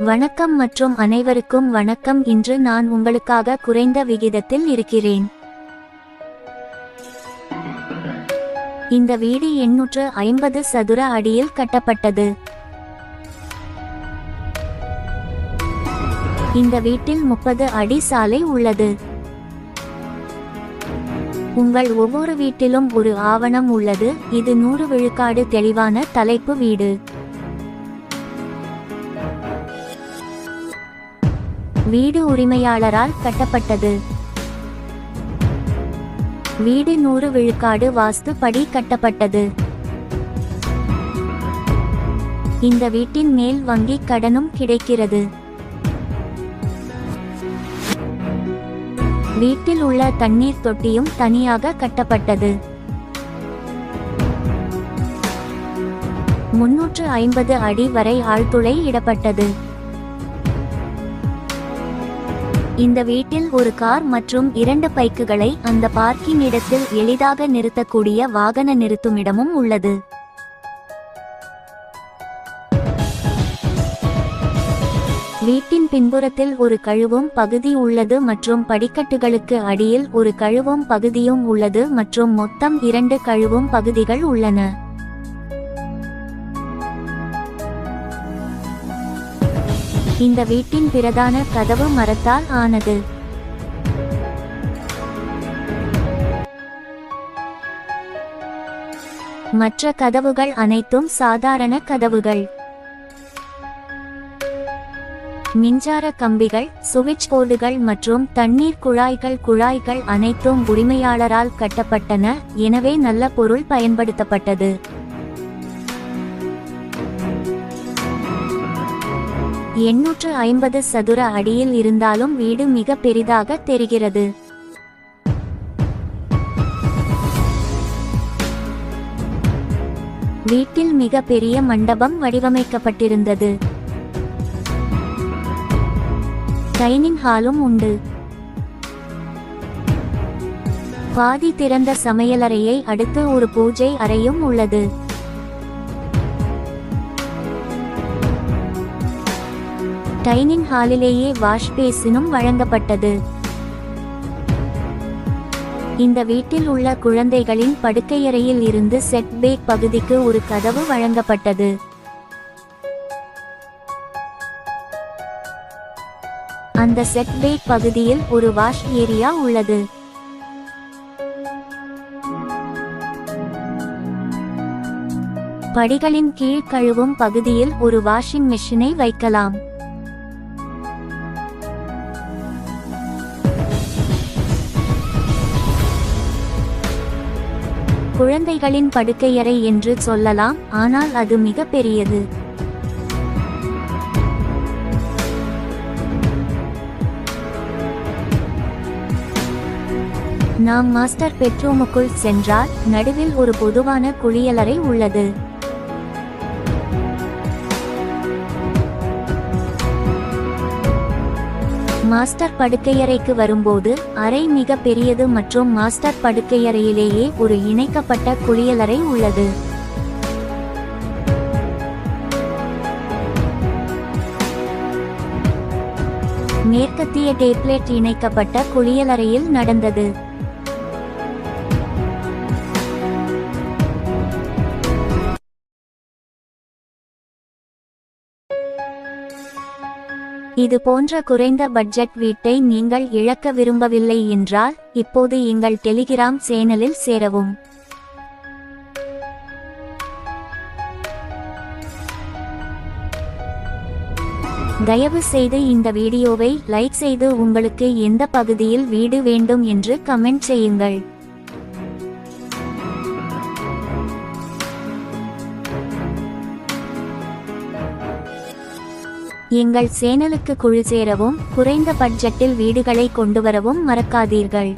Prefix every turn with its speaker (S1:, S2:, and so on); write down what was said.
S1: வணக்கம் மற்றும் அனைவருக்கும் வணக்கம். இன்று நான் உங்களுக்காக குறைந்த விகிதத்தில் இருக்கிறேன். இந்த வீடு எண்ணூற்று ஐம்பது சதுர அடியில் கட்டப்பட்டது. இந்த வீட்டில் முப்பது அடி சாலை உள்ளது. உங்கள் ஒவ்வொரு வீட்டிலும் ஒரு ஆவணம் உள்ளது. இது நூறு விழுக்காடு தெளிவான தலைப்பு வீடு. வீடு உரிமையாளரால் கட்டப்பட்டது. வீடு நூறு விழுக்காடு வாஸ்து படி கட்டப்பட்டது. இந்த வீட்டின் மேல் வங்கிக் கடனும் கிடைக்கிறது. வீட்டில் உள்ள தண்ணீர் தொட்டியும் தனியாக கட்டப்பட்டது. முன்னூற்று ஐம்பது அடி வரை ஆழ்துளை இடப்பட்டது. இந்த வீட்டில் ஒரு கார் மற்றும் இரண்டு பைக்குகளை அந்த பார்க்கிங் இடத்தில் எளிதாக நிறுத்தக்கூடிய வாகன நிறுத்துமிடமும் உள்ளது. வீட்டின் பின்புறத்தில் ஒரு கழுவும் பகுதி உள்ளது மற்றும் படிக்கட்டுகளுக்கு அடியில் ஒரு கழுவும் பகுதியும் உள்ளது மற்றும் மொத்தம் இரண்டு கழுவும் பகுதிகள் உள்ளன. இந்த வீட்டின் பிரதான கதவு மரத்தால் ஆனது. மற்ற கதவுகள் அனைத்தும் சாதாரண கதவுகள். மின்சார கம்பிகள் சுவிட்ச் போர்டுகள் மற்றும் தண்ணீர் குழாய்கள் குழாய்கள் அனைத்தும் உரிமையாளரால் கட்டப்பட்டன. எனவே நல்ல பொருள் பயன்படுத்தப்பட்டது. எண்ணூற்று ஐம்பது சதுர அடியில் இருந்தாலும் வீடு மிக பெரிதாக தெரிகிறது. வீட்டில் மிக பெரிய மண்டபம் வடிவமைக்கப்பட்டிருந்தது. டைனிங் ஹாலும் உண்டு. பாதி திறந்த சமையலறையை அடுத்து ஒரு பூஜை அறையும் உள்ளது. டைனிங் ஹாலிலேயே வாஷ் பேசினும் வழங்கப்பட்டது. இந்த வீட்டில் உள்ள குழந்தைகளின் படுக்கையறையில் இருந்து செட் பேக் பகுதிக்கு ஒரு கதவு வழங்கப்பட்டது. அந்த செட் பேக் பகுதியில் ஒரு வாஷ் ஏரியா உள்ளது. படிகளின் கீழ் கழுவும் பகுதியில் ஒரு வாஷிங் மெஷினை வைக்கலாம். குழந்தைகளின் படுக்கையறை என்று சொல்லலாம் ஆனால் அது மிக பெரியது நாம் மாஸ்டர் பெட்ரூமுக்குள் சென்றால் நடுவில் ஒரு பொதுவான குளியலறை உள்ளது. மாஸ்டர் படுக்கையறைக்கு வரும்போது அறை மிக பெரியது மற்றும் மாஸ்டர் படுக்கையறையிலேயே ஒரு இணைக்கப்பட்ட குளியலறை உள்ளது. மேற்கத்திய டேப்லெட் இணைக்கப்பட்ட குளியலறையில் நடந்தது. இது போன்ற குறைந்த பட்ஜெட் வீட்டை நீங்கள் இழக்க விரும்பவில்லை என்றால் இப்போது எங்கள் டெலிகிராம் சேனலில் சேரவும். தயவு செய்து இந்த வீடியோவை லைக் செய்து உங்களுக்கு எந்த பகுதியில் வீடு வேண்டும் என்று கமெண்ட் செய்யுங்கள். எங்கள் சேனலுக்கு குழு சேரவும் குறைந்த பட்ஜெட்டில் வீடுகளை கொண்டுவரவும் மறக்காதீர்கள்.